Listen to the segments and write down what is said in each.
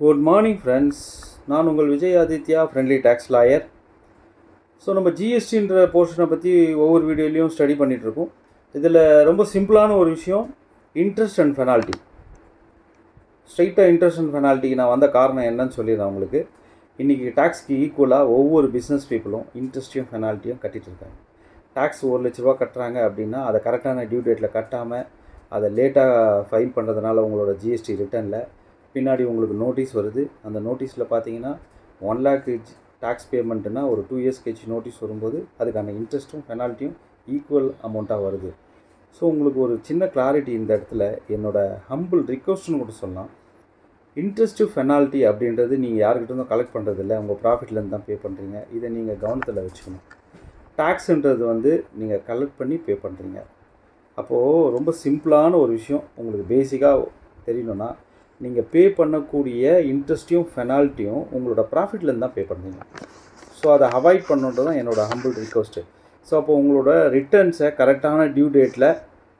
Good morning friends நான் உங்கள் Vijay Aditya friendly tax lawyer so நம்ம ஜிஎஸ்டின்ற போர்ஷனை பற்றி ஒவ்வொரு வீடியோலையும் ஸ்டடி பண்ணிகிட்ருக்கோம் இதில் ரொம்ப சிம்பிளான ஒரு விஷயம் இன்ட்ரெஸ்ட் அண்ட் பெனால்ட்டி ஸ்ட்ரைட்டாக இன்ட்ரெஸ்ட் அண்ட் பெனால்ட்டிக்கு நான் வந்த காரணம் என்னன்னு சொல்லிடுறேன் உங்களுக்கு. இன்றைக்கி டேக்ஸ்க்கு ஈக்குவலாக ஒவ்வொரு பிஸ்னஸ் பீப்புளும் இன்ட்ரெஸ்ட்டையும் பெனால்ட்டியும் கட்டிட்டு இருக்காங்க. டேக்ஸ் ஒரு லட்ச ரூபா கட்டுறாங்க அப்படின்னா அதை கரெக்டான டியூ டேட்டில் கட்டாமல் அதை லேட்டாக ஃபைல் பண்ணுறதுனால உங்களோட ஜிஎஸ்டி ரிட்டர்னில் பின்னாடி உங்களுக்கு நோட்டீஸ் வருது. அந்த நோட்டீஸில் பார்த்தீங்கன்னா ஒன் லேக் டேக்ஸ் பேமெண்ட்டுனா ஒரு டூ இயர்ஸ் கழிச்சு நோட்டீஸ் வரும்போது அதுக்கான இன்ட்ரெஸ்ட்டும் பெனால்ட்டியும் ஈக்குவல் அமௌண்ட்டாக வருது. ஸோ உங்களுக்கு ஒரு சின்ன கிளாரிட்டி இந்த இடத்துல. என்னோட ஹம்பிள் ரிக்வஸ்ட்னு கூட சொல்லலாம். இன்ட்ரெஸ்ட்டு பெனால்ட்டி அப்படின்றது நீங்கள் யாருக்கிட்டருந்தும் கலெக்ட் பண்ணுறதில்ல உங்கள் ப்ராஃபிட்லேருந்து தான் பே பண்ணுறீங்க இதை நீங்கள் கவனத்தில் வச்சுக்கணும். டேக்ஸுன்றது வந்து நீங்கள் கலெக்ட் பண்ணி பே பண்ணுறீங்க அப்போது ரொம்ப சிம்பிளான ஒரு விஷயம். உங்களுக்கு பேசிக்காக தெரியணும்னா நீங்கள் பே பண்ணக்கூடிய இன்ட்ரெஸ்ட்டையும் பெனால்ட்டியும் உங்களோட ப்ராஃபிட்லேருந்து தான் பே பண்ணுவீங்க. ஸோ அதை அவாய்ட் பண்ணுன்றது தான் என்னோடய ஹம்பிள் ரிக்வஸ்ட்டு ஸோ அப்போ உங்களோட ரிட்டர்ன்ஸை கரெக்டான டியூ டேட்டில்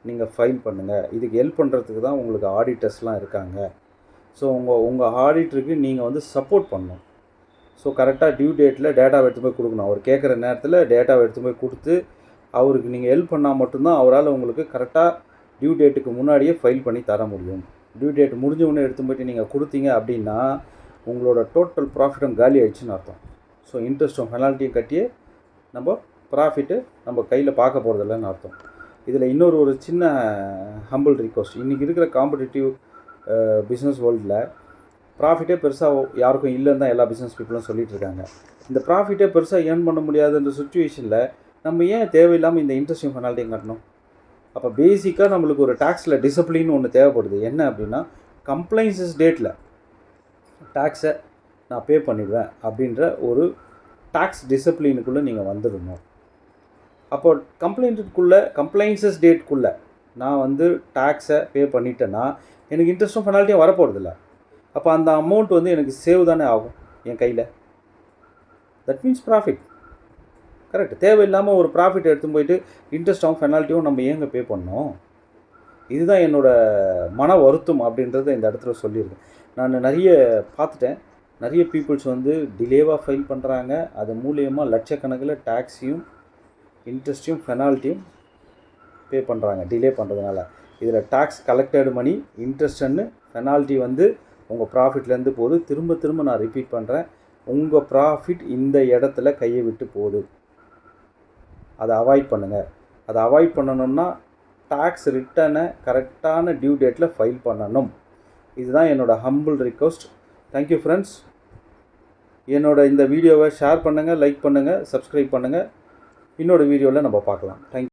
நீங்கள் ஃபைல் பண்ணுங்கள் இதுக்கு ஹெல்ப் பண்ணுறதுக்கு தான் உங்களுக்கு ஆடிட்டர்ஸ்லாம் இருக்காங்க. ஸோ உங்கள் உங்கள் ஆடிட்டருக்கு நீங்கள் வந்து சப்போர்ட் பண்ணணும். ஸோ கரெக்டாக டியூ டேட்டில் டேட்டாவை எடுத்து போய் கொடுக்கணும். அவர் கேட்குற நேரத்தில் டேட்டாவை எடுத்து போய் கொடுத்து அவருக்கு நீங்கள் ஹெல்ப் பண்ணால் மட்டும்தான் அவரால் உங்களுக்கு கரெக்டாக டியூ டேட்டுக்கு முன்னாடியே ஃபைல் பண்ணி தர முடியும். டியூ டேட் முடிஞ்ச உடனே எடுத்து போயிட்டு நீங்கள் கொடுத்தீங்க அப்படின்னா உங்களோட டோட்டல் ப்ராஃபிட்டும் காலி ஆயிடுச்சுன்னு அர்த்தம். ஸோ இன்ட்ரெஸ்ட்டும் பெனால்ட்டியும் கட்டியே நம்ம ப்ராஃபிட்டு நம்ம கையில் பார்க்க போகிறதில்லன்னு அர்த்தம். இதில் இன்னொரு ஒரு சின்ன ஹம்பிள் ரிக்வஸ்ட் இன்றைக்கி இருக்கிற காம்படிட்டிவ் பிஸ்னஸ் வேர்ல்டில் ப்ராஃபிட்டே பெருசாக யாருக்கும் இல்லைன்னு தான் எல்லா பிஸ்னஸ் பீப்புளும் சொல்லிட்டு இருக்காங்க. இந்த ப்ராஃபிட்டே பெருசாக ஏர்ன் பண்ண முடியாதுன்ற சுச்சுவேஷனில் நம்ம ஏன் தேவையில்லாமல் இந்த இன்ட்ரெஸ்டிங் பெனால்ட்டியும் கட்டணும்? அப்போ பேசிக்காக நம்மளுக்கு ஒரு டேக்ஸில் டிசிப்ளின் ஒன்று தேவைப்படுது. என்ன அப்படின்னா கம்ப்ளைன்சஸ் டேட்டில் டேக்ஸை நான் பே பண்ணிடுவேன் அப்படின்ற ஒரு டேக்ஸ் டிசிப்ளினுக்குள்ளே நீங்கள் வந்துடணும். அப்போ கம்ப்ளைண்ட்டுக்குள்ளே கம்ப்ளைன்சஸ் டேட்டுக்குள்ளே நான் வந்து டேக்ஸை பே பண்ணிட்டேன்னா எனக்கு இன்ட்ரெஸ்ட்டும் பெனால்ட்டியும் வரப்போகிறதில்ல அப்போ அந்த அமௌண்ட் வந்து எனக்கு சேவ் தானே ஆகும் என் கையில். தட் மீன்ஸ் ப்ராஃபிட் கரெக்ட் தேவையில்லாமல் ஒரு ப்ராஃபிட் எடுத்து போயிட்டு இன்ட்ரெஸ்ட்டாகவும் பெனால்ட்டியும் நம்ம ஏங்க பே பண்ணோம்? இதுதான் என்னோடய மன வருத்தம் அப்படின்றத இந்த இடத்துல சொல்லியிருக்கேன் நான் நிறைய பார்த்துட்டேன். நிறைய பீப்புள்ஸ் வந்து டிலேவாக ஃபைல் பண்ணுறாங்க அது மூலியமாக லட்சக்கணக்கில் டேக்ஸையும் இன்ட்ரெஸ்ட்டையும் பெனால்ட்டியும் பே பண்ணுறாங்க டிலே பண்ணுறதுனால இதில் டேக்ஸ் கலெக்டட் மணி இன்ட்ரெஸ்ட்னு பெனால்ட்டி வந்து உங்கள் ப்ராஃபிட்லேருந்து போகுது. திரும்ப திரும்ப நான் ரிப்பீட் பண்ணுறேன் உங்கள் ப்ராஃபிட் இந்த இடத்துல கையை விட்டு போகுது. அதை அவாய்ட் பண்ணுங்கள் அதை அவாய்ட் பண்ணணும்னா டேக்ஸ் ரிட்டனை கரெக்டான டியூ டேட்டில் ஃபைல் பண்ணணும். இதுதான் என்னோடய ஹம்பிள் ரிக்வஸ்ட் தேங்க்யூ ஃப்ரெண்ட்ஸ் என்னோட இந்த வீடியோவை ஷேர் பண்ணுங்கள் லைக் பண்ணுங்கள் சப்ஸ்கிரைப் பண்ணுங்கள் இன்னொரு வீடியோவில் நம்ம பார்க்கலாம். தேங்க்